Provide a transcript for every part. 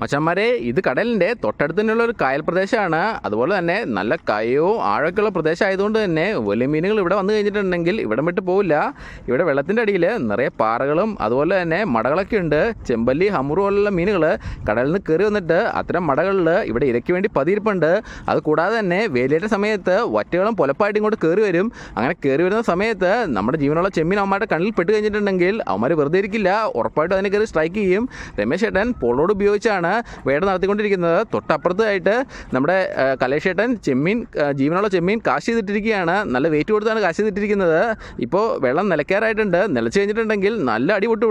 മച്ചന്മാരെ ഇത് കടലിന്റെ തൊട്ടടുത്ത് തന്നെയുള്ള ഒരു കായൽ പ്രദേശമാണ്. അതുപോലെ തന്നെ നല്ല കയവും ആഴക്കുള്ള പ്രദേശമായതുകൊണ്ട് തന്നെ വലിയ മീനുകൾ ഇവിടെ വന്നു കഴിഞ്ഞിട്ടുണ്ടെങ്കിൽ ഇവിടം വിട്ട് പോവില്ല. ഇവിടെ വെള്ളത്തിന്റെ അടിയിൽ നിറയെ പാറകളും അതുപോലെ തന്നെ മടകളൊക്കെ ഉണ്ട്. ചെമ്പല്ലി ഹമുറു പോലുള്ള മീനുകൾ കടലിൽ നിന്ന് കയറി വന്നിട്ട് അത്തരം മടകളിൽ ഇവിടെ ഇരയ്ക്ക് വേണ്ടി പതിയിരിപ്പുണ്ട്. അത് കൂടാതെ തന്നെ വേലിയേറ്റ സമയത്ത് വറ്റകളും പൊലപ്പായിട്ട് ഇങ്ങോട്ട് കയറി വരും. അങ്ങനെ കയറി വരുന്ന സമയത്ത് നമ്മുടെ ജീവനുള്ള ചെമ്മീൻ അവന്മാരുടെ കണ്ണിൽ പെട്ട് കഴിഞ്ഞിട്ടുണ്ടെങ്കിൽ അവന്മാർ വെറുതെ ഇരിക്കില്ല. ഉറപ്പായിട്ടും അതിനെ കയറി സ്ട്രൈക്ക് ചെയ്യും. രമേശ് ഏട്ടൻ പോളോട് ഉപയോഗിച്ചാണ് വേട നടത്തിക്കൊണ്ടിരിക്കുന്നത്. തൊട്ടപ്പുറത്തായിട്ട് നമ്മുടെ കലേഷേട്ടൻ ചെമ്മീൻ ജീവനുള്ള ചെമ്മീൻ കാശ് ചെയ്തിട്ടിരിക്കുകയാണ്. നല്ല വെയിറ്റ് കൊടുത്താണ് കാശ് ചെയ്തിട്ടിരിക്കുന്നത്. ഇപ്പോൾ വെള്ളം നിലയ്ക്കാറായിട്ടുണ്ട്. നിലച്ച് കഴിഞ്ഞിട്ടുണ്ടെങ്കിൽ നല്ല അടി പൊട്ട്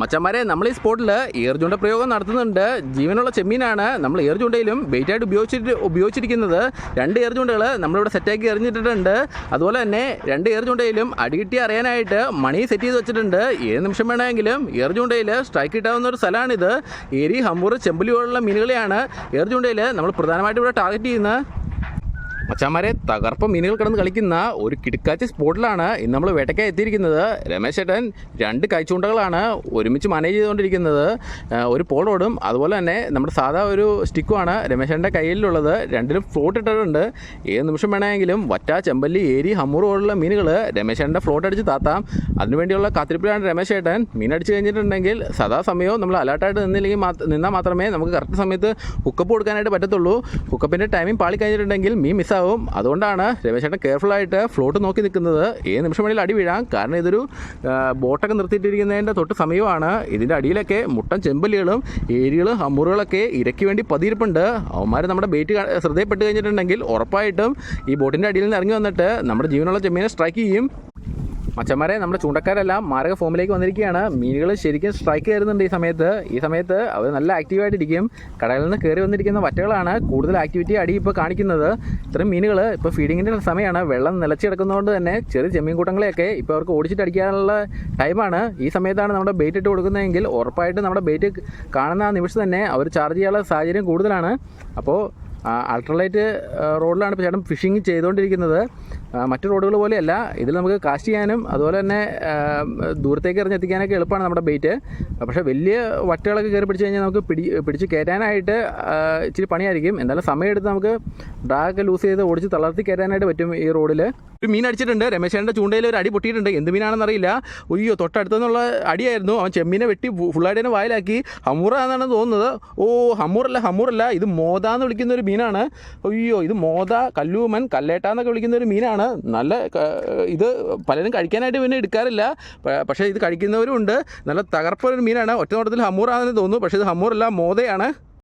മച്ചന്മാരെ നമ്മൾ ഈ സ്പോട്ടിൽ ഏർചൂണ്ട പ്രയോഗം നടത്തുന്നുണ്ട്. ജീവനുള്ള ചെമ്മീനാണ് നമ്മൾ ഏർചൂണ്ടയിലും ബെയ്റ്റായിട്ട് ഉപയോഗിച്ചിട്ട് ഉപയോഗിച്ചിരിക്കുന്നത്. രണ്ട് ഏർചൂണ്ടകൾ നമ്മളിവിടെ സെറ്റാക്കി എറിഞ്ഞിട്ടിട്ടുണ്ട്. അതുപോലെ തന്നെ രണ്ട് ഏർചൂണ്ടയിലും അടികിട്ടി അറിയാനായിട്ട് മണി സെറ്റ് ചെയ്ത് വെച്ചിട്ടുണ്ട്. ഏത് നിമിഷം വേണമെങ്കിലും ഏർചൂണ്ടയിൽ സ്ട്രൈക്ക് കിട്ടാവുന്ന ഒരു സ്ഥലമാണിത്. ഏരി ഹമ്പൂർ ചെമ്പലി പോലുള്ള മീനുകളെയാണ് ഏർചൂണ്ടയിൽ നമ്മൾ പ്രധാനമായിട്ട് ഇവിടെ ടാർഗറ്റ് ചെയ്യുന്നത്. മച്ചാമാരെ തകർപ്പ് മീനുകൾ കിടന്ന് കളിക്കുന്ന ഒരു കിടക്കാച്ച സ്പോട്ടിലാണ് ഇന്ന് നമ്മൾ വേട്ടയ്ക്കായി എത്തിയിരിക്കുന്നത്. രമേശ് ചേട്ടൻ രണ്ട് കൈച്ചൂണ്ടകളാണ് ഒരുമിച്ച് മാനേജ് ചെയ്തുകൊണ്ടിരിക്കുന്നത്. ഒരു പോളോടും അതുപോലെ തന്നെ നമ്മുടെ സാധാ ഒരു സ്റ്റിക്കുമാണ് രമേശേട്ടന്റെ കയ്യിലുള്ളത്. രണ്ടിലും ഫ്ലോട്ട് ഇട്ടിട്ടുണ്ട്. ഏത് നിമിഷം വേണമെങ്കിലും വറ്റ ചെമ്പല്ലി ഏരി ഹമ്മൂർ പോലുള്ള മീനുകൾ രമേശേട്ടന്റെ ഫ്ലോട്ട് അടിച്ച് താത്താം. അതിനുവേണ്ടിയുള്ള കാത്തിരിപ്പിലാണ് രമേശ് ചേട്ടൻ. മീൻ അടിച്ച് കഴിഞ്ഞിട്ടുണ്ടെങ്കിൽ സദാസമയവും നമ്മൾ അലേർട്ടായിട്ട് നിന്നില്ലെങ്കിൽ നിന്നാൽ മാത്രമേ നമുക്ക് കറക്റ്റ് സമയത്ത് ഹുക്കപ്പ് കൊടുക്കാനായിട്ട് പറ്റത്തുള്ളൂ. ഹുക്കപ്പിന്റെ ടൈമിംഗ് പാളി കഴിഞ്ഞിട്ടുണ്ടെങ്കിൽ മീൻ മിസ്സാവും അതുകൊണ്ടാണ് രമേശേട്ടൻ ആയിട്ട് ഫ്ലോട്ട് നോക്കി നിൽക്കുന്നത്. ഏത് നിമിഷം വേണമെങ്കിലും അടി വീഴാം. കാരണം ഇതൊരു ബോട്ടൊക്കെ നിർത്തിയിട്ടിരിക്കുന്നതിന്റെ തൊട്ട് സമയമാണ് ഇതിന്റെ അടിയിലൊക്കെ മുട്ടൻ ചെമ്പലികളും ഏരികളും ഹമ്മൂറുകളൊക്കെ ഇരയ്ക്ക് വേണ്ടി പതിയിരിപ്പുണ്ട്. അവന്മാർ നമ്മുടെ ബേറ്റ് ശ്രദ്ധയിൽപ്പെട്ട് കഴിഞ്ഞിട്ടുണ്ടെങ്കിൽ ഉറപ്പായിട്ടും ഈ ബോട്ടിന്റെ അടിയിൽ നിന്ന് ഇറങ്ങി വന്നിട്ട് നമ്മുടെ ജീവനുള്ള ചെമ്മീനെ സ്ട്രൈക്ക് ചെയ്യും. മച്ചന്മാരെ നമ്മുടെ ചൂണ്ടക്കാരെല്ലാം മാരക ഫോമിലേക്ക് വന്നിരിക്കുകയാണ്. മീനുകൾ ശരിക്കും സ്ട്രൈക്ക് കയറുന്നുണ്ട് ഈ സമയത്ത്. ഈ സമയത്ത് അവർ നല്ല ആക്റ്റീവായിട്ടിരിക്കും കടലിൽ നിന്ന് കയറി വന്നിരിക്കുന്ന വറ്റകളാണ് കൂടുതൽ ആക്ടിവിറ്റി അടി ഇപ്പോൾ കാണിക്കുന്നത്. ഇത്രയും മീനുകൾ ഇപ്പോൾ ഫീഡിങ്ങിന്റെ സമയമാണ്. വെള്ളം നിലച്ച് കിടക്കുന്നതുകൊണ്ട് തന്നെ ചെറിയ ചെമ്മീൻ കൂട്ടങ്ങളെയൊക്കെ ഇപ്പോൾ അവർക്ക് ഓടിച്ചിട്ട് അടിക്കാനുള്ള ടൈമാണ് ഈ സമയത്താണ് നമ്മുടെ ബെയ്റ്റ് ഇട്ട് കൊടുക്കുന്നതെങ്കിൽ ഉറപ്പായിട്ട് നമ്മുടെ ബെയ്റ്റ് കാണുന്ന ആ നിമിഷം തന്നെ അവർ ചാർജ് ചെയ്യാനുള്ള സാഹചര്യം കൂടുതലാണ്. അപ്പോൾ അൾട്രലൈറ്റ് റോഡിലാണ് ഇപ്പോൾ ചേട്ടൻ ഫിഷിങ് ചെയ്തുകൊണ്ടിരിക്കുന്നത്. മറ്റു റോഡുകൾ പോലെയല്ല. ഇതിൽ നമുക്ക് കാസ്റ്റ് ചെയ്യാനും അതുപോലെ തന്നെ ദൂരത്തേക്ക് എറിഞ്ഞെത്തിക്കാനൊക്കെ എളുപ്പമാണ് നമ്മുടെ ബെയ്റ്റ് പക്ഷേ വലിയ വറ്റകളൊക്കെ കയറി പിടിച്ച് കഴിഞ്ഞാൽ നമുക്ക് പിടി പിടിച്ച് കയറ്റാനായിട്ട് ഇച്ചിരി പണിയായിരിക്കും. എന്തായാലും സമയമെടുത്ത് നമുക്ക് ഡ്രാഗൊക്കെ ലൂസ് ചെയ്ത് ഓടിച്ച് തളർത്തി കയറ്റാനായിട്ട് പറ്റും ഈ റോഡിൽ. ഒരു മീൻ അടിച്ചിട്ടുണ്ട്. രമേശേന്റെ ചൂണ്ടയിൽ ഒരു അടി പൊട്ടിയിട്ടുണ്ട്. എന്ത് മീനാണെന്ന് അറിയില്ല. ഒയ്യോ തൊട്ടടുത്തുനിന്നുള്ള അടിയായിരുന്നു. അവൻ ചെമ്മീനെ വെട്ടി ഫുള്ളായിട്ട് തന്നെ വായിലാക്കി. ഹമൂറ എന്നാണ് തോന്നുന്നത്. ഓ ഹമ്മൂറല്ല ഹമ്മൂറല്ല. ഇത് മോത എന്ന് വിളിക്കുന്ന ഒരു മീനാണ്. അയ്യോ ഇത് മോത കല്ലൂമൻ കല്ലേട്ട എന്നൊക്കെ വിളിക്കുന്ന ഒരു മീനാണ്. നല്ല ക- ഇത് പലരും കഴിക്കാനായിട്ട് പിന്നെ എടുക്കാറില്ല. പക്ഷേ ഇത് കഴിക്കുന്നവരും ഉണ്ട് നല്ല തകർപ്പൊരു മീനാണ്. ഒറ്റ നോട്ടത്തിൽ ഹമ്മൂറാണെന്ന് തോന്നുന്നു. പക്ഷേ ഇത് ഹമ്മൂറല്ല മോതയാണ്.